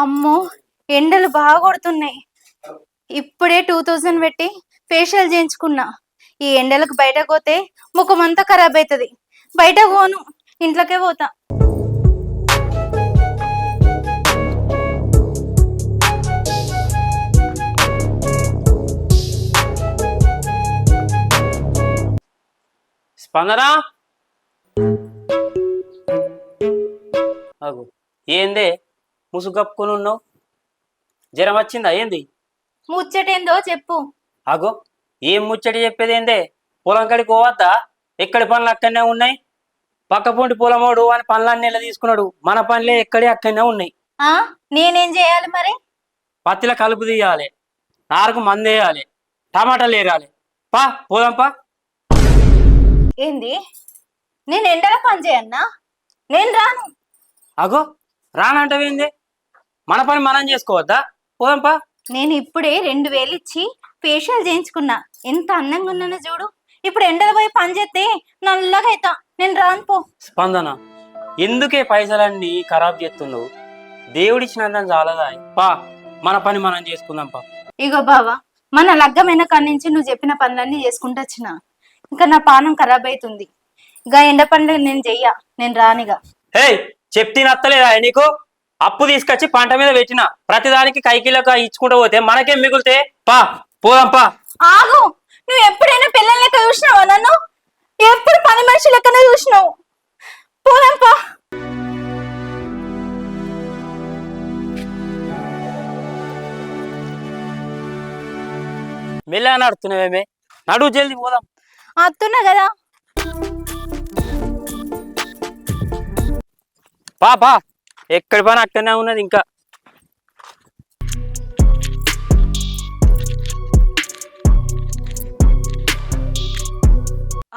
అమ్మో ఎండలు బాగా కొడుతున్నాయి. ఇప్పుడే టూ థౌజండ్ పెట్టి ఫేషియల్ చేయించుకున్నా. ఈ ఎండలకు బయట పోతే ముఖం అంతా ఖరాబ్ అవుతుంది బయట పోను ఇంట్లోకే పోతా. స్పందన? ఏందే? ముసుగు కప్పుకొని ఉన్నావు జ్వరం వచ్చిందా? ఏంది? ముచ్చటేందో చెప్పు. అగో ఏం ముచ్చటి చెప్పేది ఏందే పొలం కాడికి పోవద్దా? ఎక్కడి పనులు అక్కడనే ఉన్నాయి? పక్క పొంటి పొలమోడు అని పనులన్నీ ఇలా తీసుకున్నాడు. మన పనులే ఎక్కడి అక్కడనే ఉన్నాయి. ఆ? నేనేం చేయాలి మరి? పత్తిలో కలుపు తీయాలి. నారుకు మందు వేయాలి. టమాటాలు ఏరాలి. పా పోదాం పా. ఏంది? నేను ఎండలో పని చేయన్నా? నేను రాను. అగో రానంటవేంది? మన పని మనం చేసుకోవద్దా? పోదాం పా. నేను ఇప్పుడే రెండు వేలు ఇచ్చి ఫేషియల్ చేయించుకున్నా. ఎంత అందంగా ఉన్నానో చూడు. ఇప్పుడు ఎండలో పోయి పని చేస్తే నల్లగా అవుతా నేను రాను పో. స్పందన. ఎందుకే పైసలన్నీ ఖరాబ్ చేస్తున్నావు? దేవుడిచ్చినంత చాలదా? పా మన పని మనం చేసుకుందాం పా. ఇగో బావా మన లగ్గమైన కాడి నుంచి నువ్వు చెప్పిన పనులన్నీ చేసుకుంటూ వచ్చిన. ఇంకా నా పానం ఖరాబ్ అవుతుంది ఇక ఎండ పనులు నేను చెయ్య. నేను రానిగా. హే చెప్తే నత్తలేదా నీకు? అప్పు తీసుకొచ్చి పంట మీద పెట్టిన. ప్రతిదానికి కైకిలోక ఇచ్చుకుంటూ పోతే మనకేం మిగులుతే పా పోదాం పా. ఆగు. నువ్వు ఎప్పుడైనా పిల్లల లెక్క చూసినావా నన్ను? ఎప్పుడు పని మనిషి లెక్కనే చూసినావు? పోదాంపా మెల్లగా నడుతున్నావేమే నడువు జల్ది పోదాం. అత్తున్నా కదా. పా పా ఎక్కడి పని అక్కడనే ఉన్నది ఇంకా.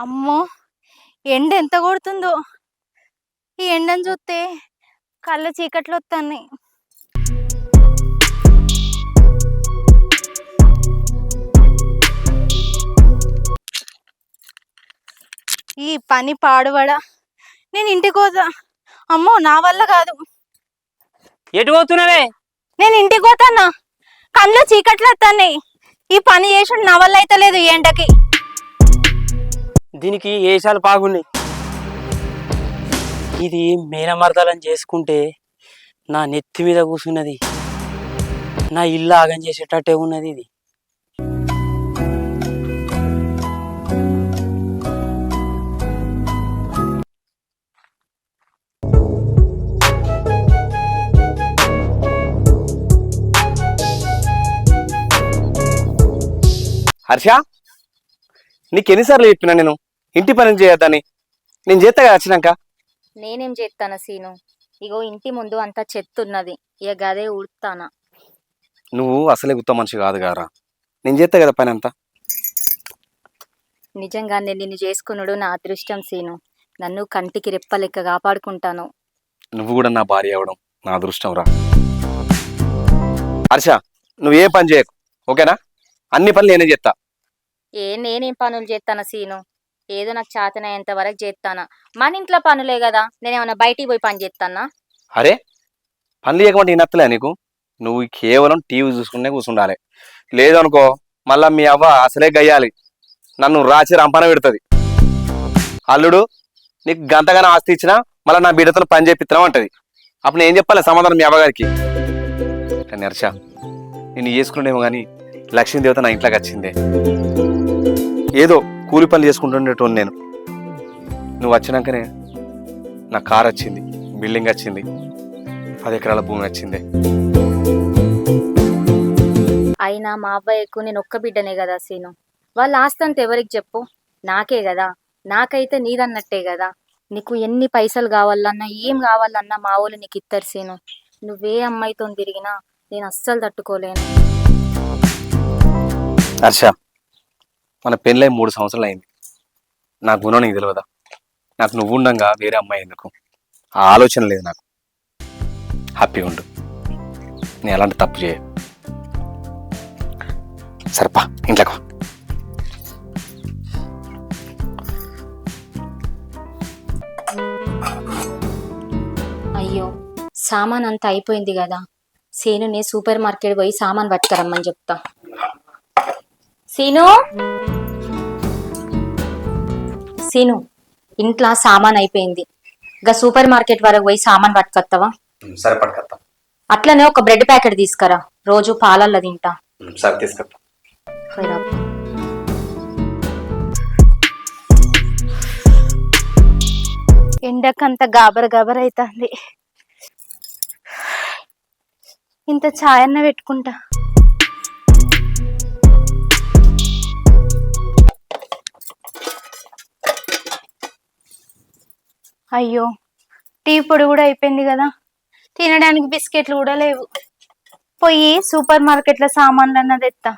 అమ్మో ఎండ ఎంత కొడుతుందో. ఈ ఎండను చూస్తే కళ్ళ చీకట్లు వస్తున్నాయి ఈ పని పాడుబడా. నేను ఇంటికి పోతా. అమ్మో నా వల్ల కాదు. ఎటు పోతున్నావే? నేను ఇంటికి పోతానా కళ్ళు చీకట్లు వస్తున్నాయి ఈ పని చేసి నా వల్ల అయితే లేదు ఎండకి. దీనికి ఏషాలు బాగున్నాయి ఇది మేనమర్దలని చేసుకుంటే నా నెత్తి మీద కూర్చున్నది నా ఇల్లు ఆగం చేసేటట్టే ఉన్నది ఇది. హర్ష నీకు ఎన్నిసార్లు చెప్పినా నేను? ఇంటి పని చేయొద్దని? నేను చేస్తా కదా వచ్చినాక? నేనేం చేస్తాను సీను? ఇగో ఇంటి ముందు అంతా చెత్తున్నది. ఇక గదే ఉడుతానా? నువ్వు అసలే గుత్త మనిషి కాదు కారా నేను చేస్తా కదా పని అంతా? నిజంగా నేను నిన్ను చేసుకున్నాడు నా అదృష్టం సీను. నన్ను కంటికి రెప్ప లెక్క కాపాడుకుంటాను. నువ్వు కూడా నా భార్య అవడం నా అదృష్టం రా. హర్ష నువ్వు ఏ పని చేయకు. ఓకేనా? అన్ని పనులు నేనే చేస్తా ఏ నేనేం పనులు చేస్తాను సీను? ఏదో నాకు చేతనయ్యేంత వరకు చేస్తానా మన ఇంట్లో పనులే కదా నేనేమన్నా బయటికి పోయి పని చేస్తానా అరే పనులు చేయకపోతే ఈ నత్తలే నీకు? నువ్వు కేవలం టీవీ చూసుకునే కూర్చుండాలి లేదనుకో మళ్ళా మీ అవ్వ అసలే గయ్యాలి. నన్ను రాచి రంపన పెడుతుంది. అల్లుడు నీకు గంతగానో ఆస్తి ఇచ్చినా మళ్ళీ నా బిడ్డతో పని చేపిస్తున్నాం అంటది. అప్పుడు నేను ఏం చెప్పాలి సమాధానం మీ అవ్వగారికి కానీ హర్ష నేను చేసుకునేమో కానీ లక్ష్మీదేవత నా ఇంట్లోకి వచ్చిందే. ఏదో కూలి పనులు చేసుకుంటుండేటోని నేను. నువ్వు వచ్చినాకనే నా కార్ వచ్చింది బిల్డింగ్ వచ్చింది పది ఎకరాల భూమి వచ్చింది. అయినా మా అబ్బాయికు నేను ఒక్క బిడ్డనే కదా సీను. వాళ్ళ ఆస్తి అంత ఎవరికి చెప్పు? నాకే కదా. నాకైతే నీదన్నట్టే కదా. నీకు ఎన్ని పైసలు కావాలన్నా ఏం కావాలన్నా మా వాళ్ళు నీకు ఇద్దరు సీను. నువ్వే అమ్మాయితో తిరిగినా నేను అస్సలు తట్టుకోలేను. హర్ష మన పెళ్ళై మూడు సంవత్సరాలు అయింది నా గుణం నీకు తెలియదా నాకు నువ్వు ఉండంగా వేరే అమ్మాయి ఎందుకు? ఆ ఆలోచన లేదు నాకు. హ్యాపీ ఉండు. నేను ఎలాంటి తప్పు చేయ సరిపా ఇంట్లోకి అయ్యో సామాన్ అంతా అయిపోయింది కదా. సేనుని సూపర్ మార్కెట్ పోయి సామాన్ పట్టుకురమ్మని చెప్తా. సీను? సీను ఇంట్లో సామాన్ అయిపోయింది. ఇంకా సూపర్ మార్కెట్ వరకు పోయి సామాన్ పట్టుకొస్తావా సరే పట్టుకొస్తా అట్లనే ఒక బ్రెడ్ ప్యాకెట్ తీసుకురా. రోజు పాలల్లో తింటా. సరే తీసుకొస్తా. ఎండకంత గాబర గాబర అవుతుంది ఇంత ఛాయ్ అన్న పెట్టుకుంటా. అయ్యో టీ పొడి కూడా అయిపోయింది కదా. తినడానికి బిస్కెట్లు కూడా లేవు. పోయి సూపర్ మార్కెట్లో సామాన్లు అన్నది ఎత్తా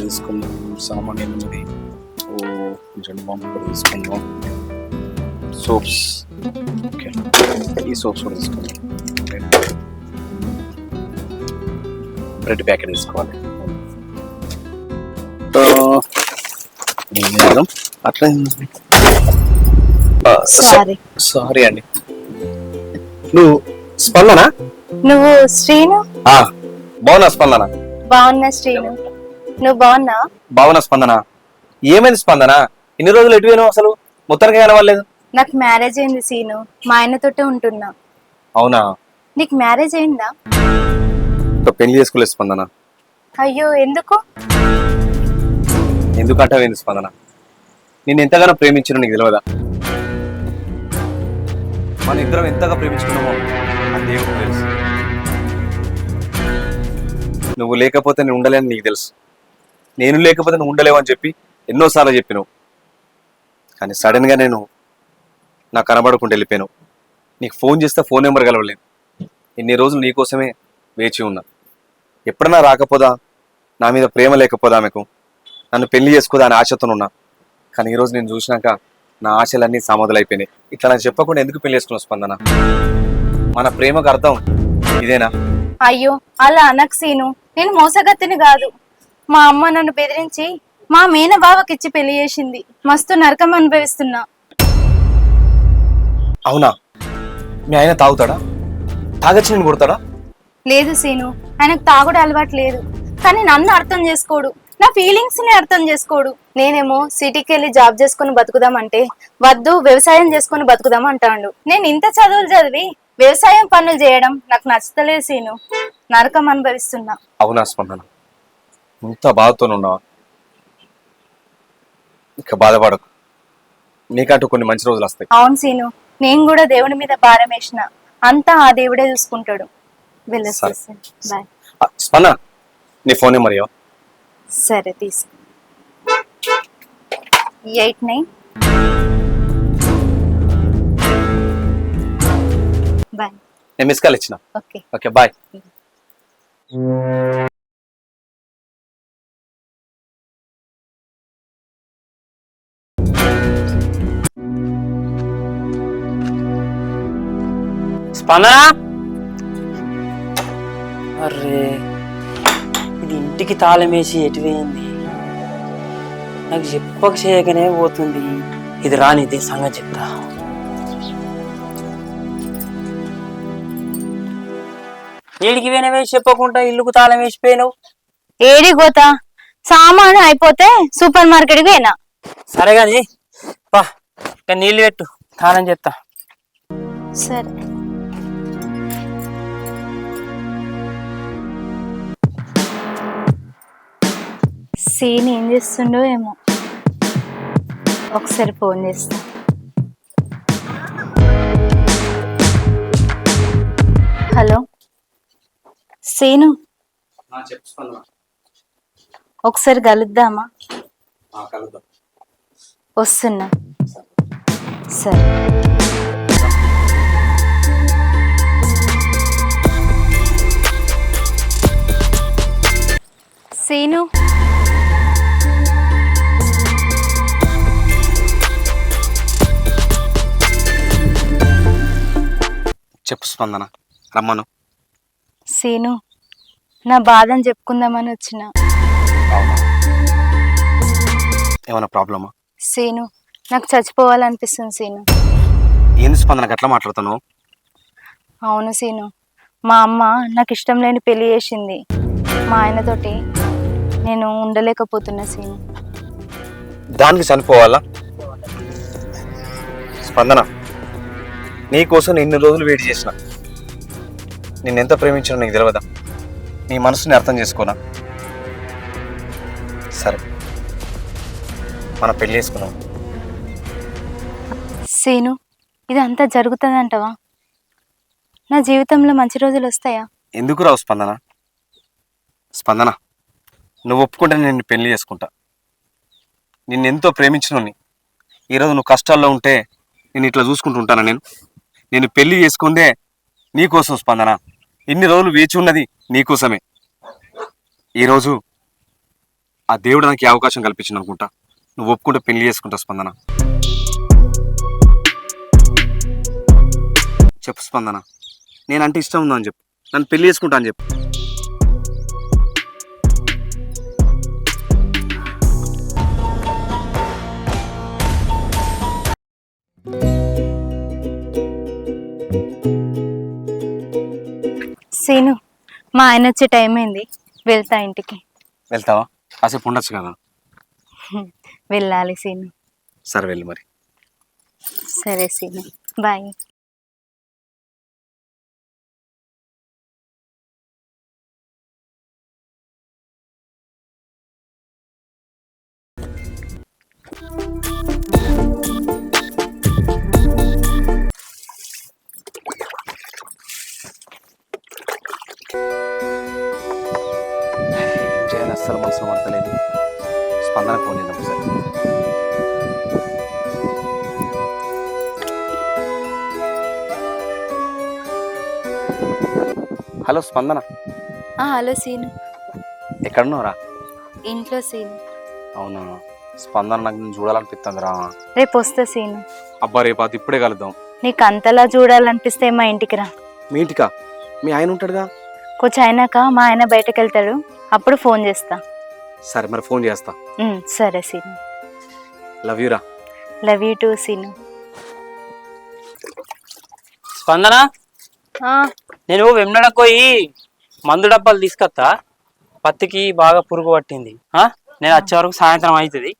తీసుకుందాం. సామాన్ ఏమున్నది ఓ జెండు బాంబు కూడా తీసుకుందాం. సోప్స్. ఓకే. ఈ సోప్స్ కూడా తీసుకుందాం. బ్రెడ్ ప్యాకెట్ తీసుకోవాలి. అట్లా సారీ. సారీ అండి. నువ్వు స్పందన? నువ్వు శ్రీను? బాగున్నా స్పందన? బాగున్నా శ్రీను. నువ్వు బాగున్నా? బాగున్నా స్పందన? ఏమైంది స్పందన? ఇన్ని రోజులు ఎటు పోయినావు అసలు? మొత్తానికి కనవలేదు నాకు మ్యారేజ్ అయింది సీను మా ఆయనతోటే ఉంటున్నా. అవునా? నీకు మ్యారేజ్ అయిందా? పెళ్ళి చేసుకోలేదు స్పందన? అయ్యో ఎందుకు? ఎందుకంటే స్పందన? నేను ఎంతగానో ప్రేమించిన నీకు తెలియదా మన ఇద్దరం ఎంతగా ప్రేమించుకున్నామో అది దేవుడు తెలుసు. నువ్వు లేకపోతే నేను ఉండలేని నీకు తెలుసు. నేను లేకపోతే నువ్వు ఉండలేవు అని చెప్పి ఎన్నోసార్లు చెప్పినావు. కానీ సడన్గా నేను నాకు కనబడకుండా వెళ్ళిపోయాను. నీకు ఫోన్ చేస్తే ఫోన్ నెంబర్ కలవలేదు. ఇన్ని రోజులు నీకోసమే వేచి ఉన్నా. ఎప్పుడన్నా రాకపోదా? నా మీద ప్రేమ లేకపోదా ఆమెకు? నన్ను పెళ్ళి చేసుకోదా అని ఆశతో ఉన్నా. కానీ ఈరోజు నేను చూసినాక నా ఆశలన్నీ సమాధులైపోయినాయి ఇట్లా నాకు చెప్పకుండా ఎందుకు పెళ్ళి చేసుకున్నావు స్పందన? మన ప్రేమకు అర్థం ఇదేనా? అయ్యో అలా అనకు సీను. నేను మోసగత్తిని కాదు. మా అమ్మ నన్ను బెదిరించి మా మేన బావకి ఇచ్చి పెళ్ళి చేసింది. మస్తు నరకం అనుభవిస్తున్నా. అవునా? మీ ఆయన తాగుతాడా? తాగచ్చి నేను కొడతాడా? లేదు సీను. ఆయనకు తాగుడు అలవాటు లేదు. కానీ నన్ను అర్థం చేసుకోడు. నా ఫీలింగ్స్ని అర్థం చేసుకోడు. నేనేమో సిటీకి వెళ్ళి జాబ్ చేసుకుని బతుకుదామంటే వద్దు వ్యవసాయం చేసుకుని బతుకుదాం అంటాడు. నేను ఇంత చదువులు చదివి వ్యవసాయం పనులు చేయడం నాకు నచ్చతలేదు సీను. నరకం అనుభవిస్తున్నా. అవునా స్పందన? ఇంత బాధతో ఉన్నావా? ఇక బాధపడకు. నీకంటూ కొన్ని మంచి రోజులు వస్తాయి. అవును సీను. నేను కూడా దేవుడి మీద భారం వేసిన. అంతా ఆ దేవుడే చూసుకుంటాడు. బాయ్ ఆ, స్పందన నీ ఫోన్ నెంబర్ ఇవ్వ. సరే తీసుకో. Eight nine. బాయ్. నేను మిస్ కాల్ ఇచ్చిన. ఓకే. Okay bye. స్పందన? ఇది ఇంటికి తాళం వేసి ఎటు వేయింది నాకు చెప్పక చేయకనే పోతుంది. ఇది రానిదే సంగతి చెప్తా. ఏడికి పోయినవే చెప్పకుండా ఇల్లుకు తాళం వేసిపోయినావు ఏడి పోతా? సామాను అయిపోతే సూపర్ మార్కెట్ పోయినా. సరే కానీ పా నీళ్ళు పెట్టు తాళం చెప్తా సరే. సీన్ ఏం చేస్తుండో ఏమో. ఒకసారి ఫోన్ చేస్తా. హలో. సీను. ఒకసారి కలుద్దామా? కలుద్దాం. వస్తున్నా. సరే. సీను. చెప్పు స్పందన. రమ్మను. సీను నా బాధని చెప్పుకుందామని వచ్చిన. ఏమైనా ప్రాబ్లమా? సీను నాకు చచ్చిపోవాలనిపిస్తుంది సీను. ఏంది స్పందన? అట్లా మాట్లాడుతున్నావు? అవును సీను మా అమ్మ నాకు ఇష్టం లేని పెళ్ళి చేసింది. మా ఆయనతోటి నేను ఉండలేకపోతున్నా సీను. దానికి చనిపోవాలా? స్పందన. నీకోసం నేను ఇన్ని రోజులు వెయిట్ చేసిన. నిన్నెంత ప్రేమించానో నీకు తెలియదా నీ మనసుని అర్థం చేసుకోనా? సరే. మన పెళ్ళి చేసుకున్నాం సీను ఇదంతా జరుగుతుందంటవా? నా జీవితంలో మంచి రోజులు వస్తాయా? ఎందుకు రావు స్పందన? స్పందన నువ్వు ఒప్పుకుంటే నేను పెళ్ళి చేసుకుంటా. నిన్ను ఎంతో ప్రేమించినోని ఈరోజు నువ్వు కష్టాల్లో ఉంటే నేను ఇట్లా చూసుకుంటుంటానా నేను? నేను పెళ్ళి చేసుకుందే నీకోసం స్పందన. ఇన్ని రోజులు వేచి ఉన్నది నీకోసమే. ఈరోజు ఆ దేవుడు నాకు అవకాశం కల్పించింది అనుకుంటా నువ్వు ఒప్పుకుంటే పెళ్ళి చేసుకుంటా స్పందన. చెప్పు స్పందన. నేనంటే ఇష్టం ఉందని చెప్పు. నన్ను పెళ్ళి చేసుకుంటా అని చెప్పు. సీను. మా ఆయన వచ్చే టైం అయింది. వెళ్తా ఇంటికి. వెళ్తావా? కాసేపు ఉండొచ్చు కదా? వెళ్ళాలి సీను. సరే వెళ్ళి మరి. సరే సీను. బాయ్. చేయాలి స్పందన ఫోన్ చేద్దాం ఒకసారి. హలో స్పందన. ఆ, హలో సీను. ఎక్కడున్నావురా? ఇంట్లో సీను. అవునా? స్పందన నాకు నేను చూడాలనిపిస్తుంది రా రేపు వస్తా సీను. అబ్బా రేపు అది ఇప్పుడే కలుద్దాం. నీకు అంతలా చూడాలనిపిస్తే మా ఇంటికి రా. మీ ఇంటికా? మీ ఆయన ఉంటాడుగా? కొంచెం అయినాక మా ఆయన బయటకు వెళ్తాడు అప్పుడు ఫోన్ చేస్తా. సరే మరి ఫోన్ చేస్తా. సరే Seenu. Love యూరా love you too Seenu. Spandana? ఆ, నేను వెమ్మడకు పోయి మందు డబ్బాలు తీసుకొస్తా పత్తికి బాగా పురుగు పట్టింది. ఆ? నేను వచ్చే వరకు సాయంత్రం అవుతుంది.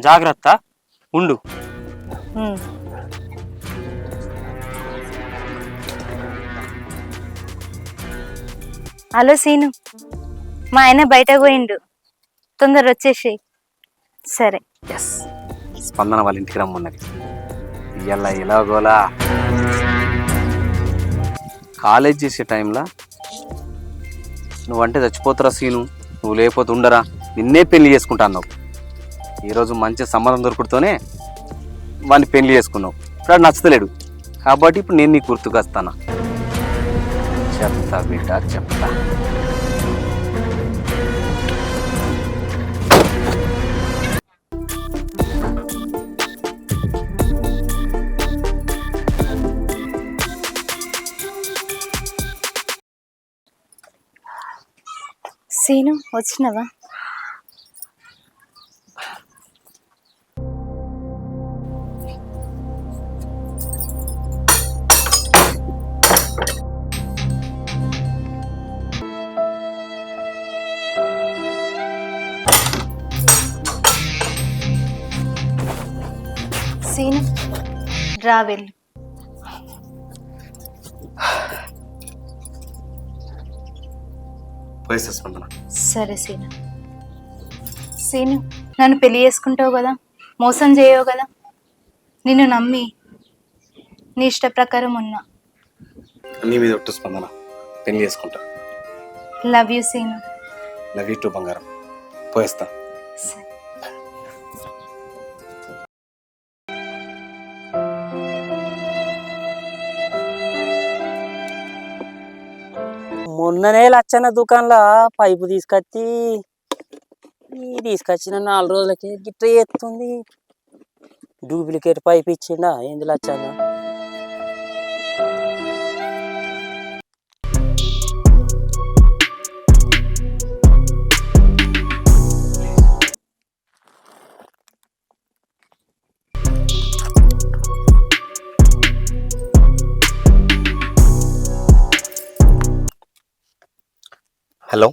జాగ్రత్త. ఉండు. హలో సీను. మా ఆయన బయటకు పోయిండు. తొందర వచ్చేసి సరే. ఎస్ స్పందన వాళ్ళ ఇంటికి రమ్మన్నది. ఇవాళ ఎలాగోలా. కాలేజ్ చేసే టైంలో నువ్వంటే చచ్చిపోతురా సీను. నువ్వు లేకపోతే ఉండరా. నిన్నే పెళ్ళి చేసుకుంటా అన్నావు ఈరోజు మంచి సంబంధం దొరుకుడుతోనే వాడిని పెళ్ళి చేసుకున్నావు. ఇప్పుడు వాడు కాబట్టి ఇప్పుడు నేను నీకు గుర్తుకొస్తానా. చెప్తా బిడ్డ చెప్తా. సీను వచ్చినవా? సీను రా వెళ్ళు. సరే సీను. సీను నన్ను పెళ్ళి చేసుకుంటావు కదా? మోసం చేయవు కదా? నిన్ను నమ్మి నీ ఇష్ట ప్రకారం ఉన్నా. నీ మీద ఒట్టు స్పందన. పెళ్ళి చేసుకుంటా. Love you Seenu. Love you too బంగారం. పోయిస్తా. మొన్ననే లచ్చన్న దుకాణంలో పైపు తీసుకొచ్చి తీసుకొచ్చిన నాలుగు రోజులకి గిట్ట ఎత్తుంది డూప్లికేట్ పైప్ ఇచ్చిండా ఏంది లచ్చన్న? హలో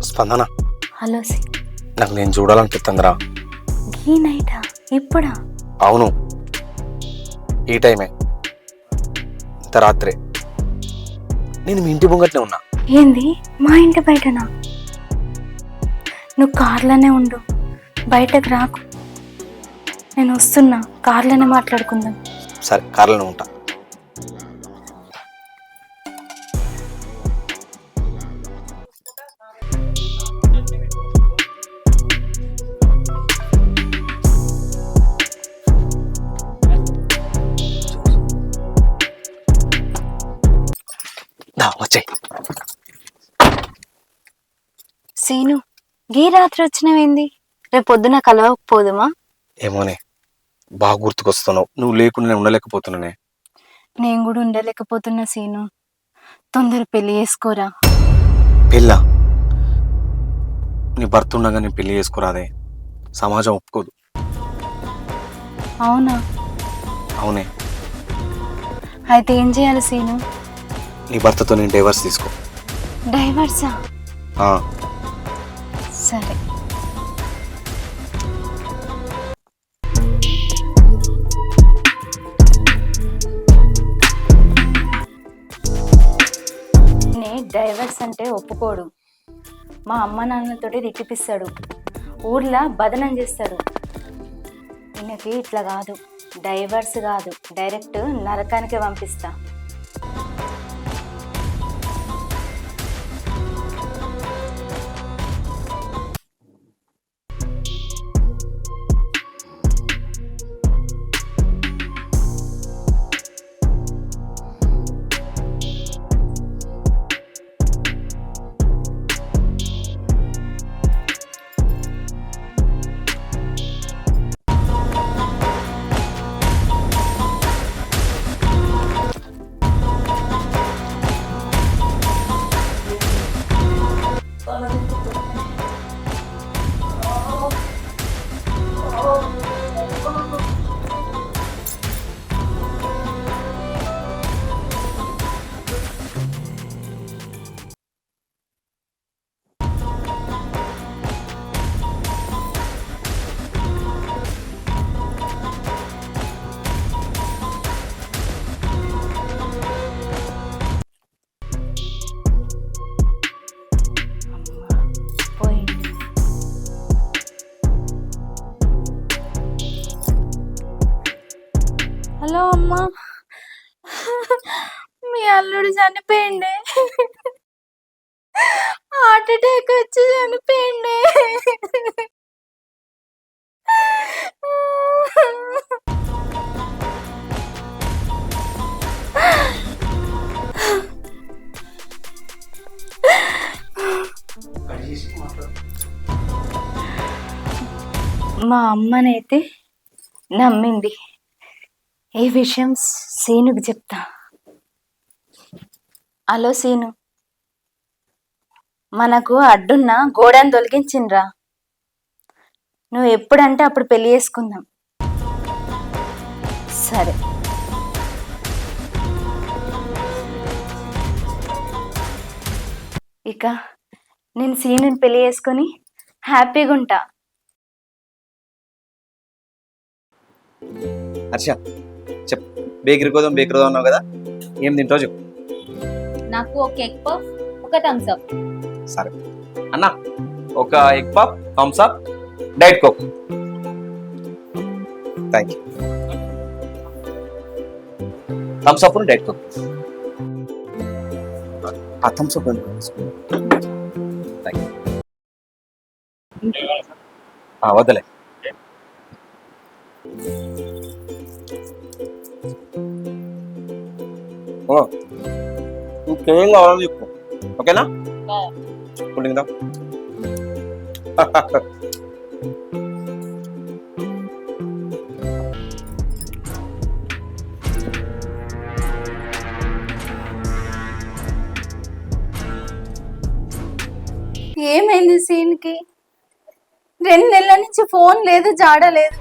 స్పందన. హలో సి. నాకు నేను చూడాలనిపిస్తుందిరా. ఈ నైటా? ఇప్పుడా? అవును. ఈ టైమే. ఇంత రాత్రే. నేను మీ ఇంటి ముంగట్నే ఉన్నా. ఏంది? మా ఇంటి బయటనా? నువ్వు కార్లోనే ఉండు. బయటకు రాకు. నేను వస్తున్నా. కార్లోనే మాట్లాడుకుందాం. సరే కార్లోనే ఉంటా. గీ రాత్రి వచ్చినవేంది? రేపు పొద్దున కలవకపోదుమా? ఏమోనే బాగా గుర్తుకొస్తున్నావు. నువ్వు లేకుండా నేను ఉండలేకపోతున్నానే. నేను కూడా ఉండలేకపోతున్నా సీను. తొందర పెళ్ళి చేసుకోరా. పెళ్ళ? నీ భర్త ఉండగా నేను పెళ్ళి చేసుకోరాదే. సమాజం ఒప్పుకోదు. అవునా? అవునే. అయితే ఏం చేయాలి సీను? నీ భర్తతో నేను డైవర్స్ తీసుకో. డైవర్సా? ఆ, సరే. నే డైవర్స్ అంటే ఒప్పుకోడు. మా అమ్మ నాన్నలతోటి రిక్కిపిస్తాడు ఊర్లో బదనం చేస్తాడు. ఈయనకి ఇట్లా కాదు. డైవర్స్ కాదు. డైరెక్ట్ నరకానికి పంపిస్తా. చనిపోయిండే. హార్ట్ అటాక్ వచ్చి చనిపోయిండే. మా అమ్మనైతే నమ్మింది. ఈ విషయం సీనుకు చెప్తా. హలో సీను. మనకు అడ్డున్న గోడను తొలగించిండ్రా. నువ్వు ఎప్పుడంటే అప్పుడు పెళ్ళి చేసుకుందాం. సరే. ఇక నేను సీనుని పెళ్ళి చేసుకొని హ్యాపీగా ఉంటా. హర్ష చెప్ బేకరీ కోదాం బేకరీ కోదాం అన్నావు కదా. ఏం తింటావు చెప్పు. నాకు ఒక ఎగ్ పఫ్ ఒక థమ్స్ అప్ సరే. అన్న ఒక egg puff Thums Up diet Coke. Thank you Thums Up diet Coke. ఆ థమ్స్ అప్ థ్యాంక్ యూ వద్దలే. ఓ. ఇంకేం కావాలని చెప్పు ఓకేనా కూలింగ్ దా ఏమైంది సీన్కి? రెండు నెలల నుంచి ఫోన్ లేదు జాడ లేదు.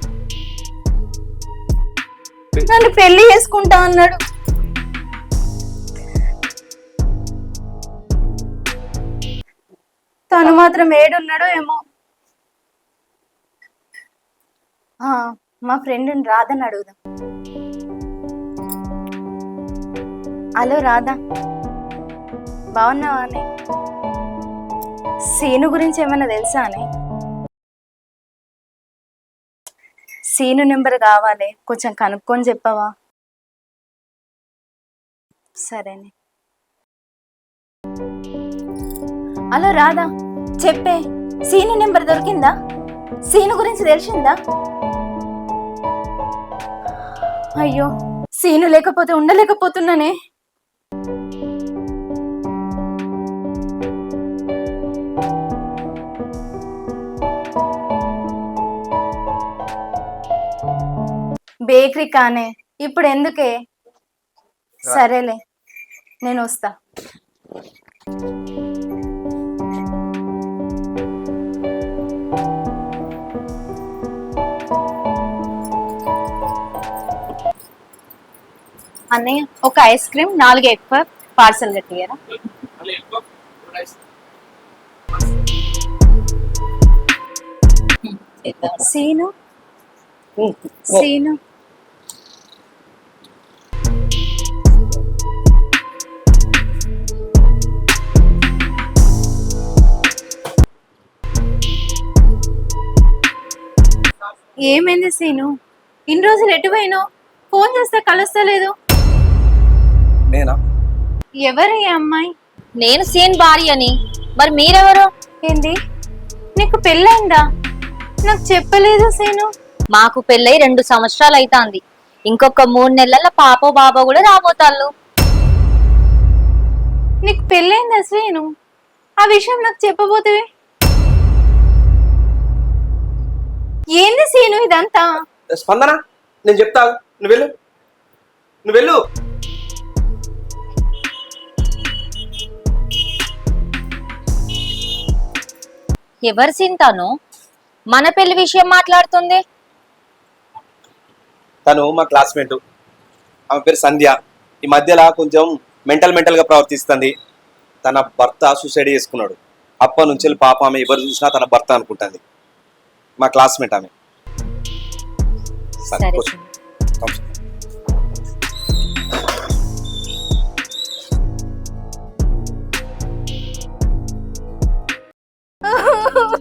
నన్ను పెళ్ళి చేసుకుంటా అన్నాడు. తను మాత్రం ఏడున్నాడో ఏమో. ఆ, మా ఫ్రెండ్ రాధని అడుగుదాం. హలో రాధా. బాగున్నావా అని సీను గురించి ఏమైనా తెలుసా అని సీను నెంబర్ కావాలి కొంచెం కనుక్కొని చెప్పవా? సరేనే. హలో రాధా చెప్పే సీను నెంబర్ దొరికిందా? సీను గురించి తెలిసిందా? అయ్యో సీను లేకపోతే ఉండలేకపోతున్నానే. బేకరీ కానే ఇప్పుడు ఎందుకే? సరేలే నేను వస్తా. అన్నయ్య ఒక ఐస్ క్రీమ్ నాలుగు ఎక్కువ పార్సల్ కట్టియరా సీను? సీను? ఏమైంది సీను? ఇన్ని రోజులు ఎటు పోయినావు? ఫోన్ చేస్తే కలుస్తలేదు. నేనా? ఎవరు ఈ అమ్మాయి? నేను సీన్ భార్యని. మరి మీరెవరు? ఏంది? నీకు పెళ్ళైందా? నాకు చెప్పలేదు సీను. మాకు పెళ్ళై రెండు సంవత్సరాలు అయితాంది. ఇంకొక మూడు నెలల పాపో బాబో కూడా రాబోతాళ్ళు. నీకు పెళ్ళైందా సీను? ఆ విషయం నాకు చెప్పబోతే? ఏంది సీను ఇదంతా? స్పందన నేను చెప్తా నువ్వు వెళ్ళు నువ్వు వెళ్ళు ఎవరు సీన్ తను మన పెళ్ళి విషయం మాట్లాడుతుంది. తను మా క్లాస్మేట్. ఆమె పేరు సంధ్య. ఈ మధ్యలో కొంచెం మెంటల్ మెంటల్గా ప్రవర్తిస్తుంది. తన భర్త సూసైడ్ చేసుకున్నాడు. అప్పటి నుంచి పాప ఆమె ఎవరు చూసినా తన భర్త అనుకుంటుంది. మా క్లాస్మేట్ ఆమె. సరే,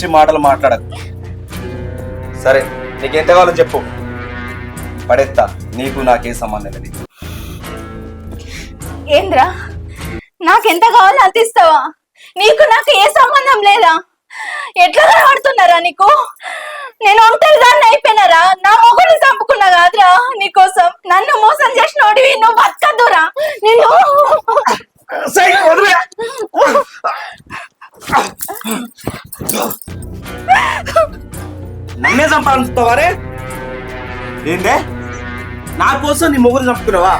పిచ్చి మాటలు మాట్లాడకు. సరే నీకు కావాలో చెప్పు. పడేస్తా నీకు నాకే సంబంధం లేదు. ఏంద్రా నాకెంత కావాలో అంత ఇస్తావా? నీకు నాకు ఏ సంబంధం లేదా? ఎట్లా కనబడుతున్నారా నీకు? నేను ఒంటరి దాన్ని అయిపోయినారా? నా మొగుడిని చంపుకున్నా కాదురా నీకోసం. నన్ను మోసం చేసినోడివి నువ్వు బతకద్దురా? నేను నన్నే సంపాదిస్తావారే ఏందే? నా కోసం నీ ముగ్గురు చంపుకున్నావా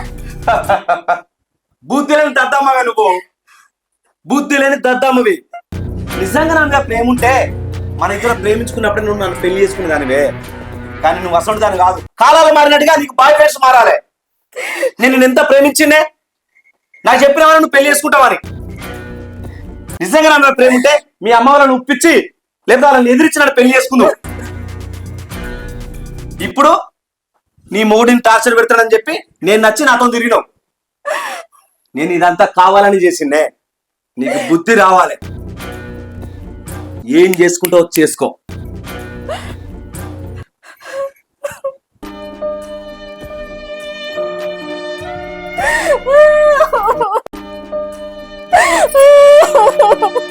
బుద్ధి లేని దద్దమ్మగా నువ్వు. బుద్ధి లేని దద్దమ్మవి. నిజంగా నా ప్రేమ ఉంటే మన ఇద్దరు ప్రేమించుకున్నప్పుడు నువ్వు నన్ను పెళ్ళి చేసుకుని దానివే. కానీ నువ్వు అసలు దాని కాదు. కాలాలు మారినట్టుగా నీకు బాయ్ ఫ్రెండ్స్ మారాలి. నేను ఎంత ప్రేమించిందే? నాకు చెప్పిన వాళ్ళు నువ్వు పెళ్ళి చేసుకుంటావని నిజంగా నా ప్రేమ ఉంటే మీ అమ్మ వాళ్ళని ఒప్పించి లేదా వాళ్ళని ఎదిరించినట్టు పెళ్ళి చేసుకుందాం. ఇప్పుడు నీ మోడీని టార్చర్ పెడతాడని చెప్పి నేను నచ్చి నాతో తిరిగినావు. నేను ఇదంతా కావాలని చేసిందే. నీకు బుద్ధి రావాలి. ఏం చేసుకుంటావు చేసుకో. Woo! 哈哈哈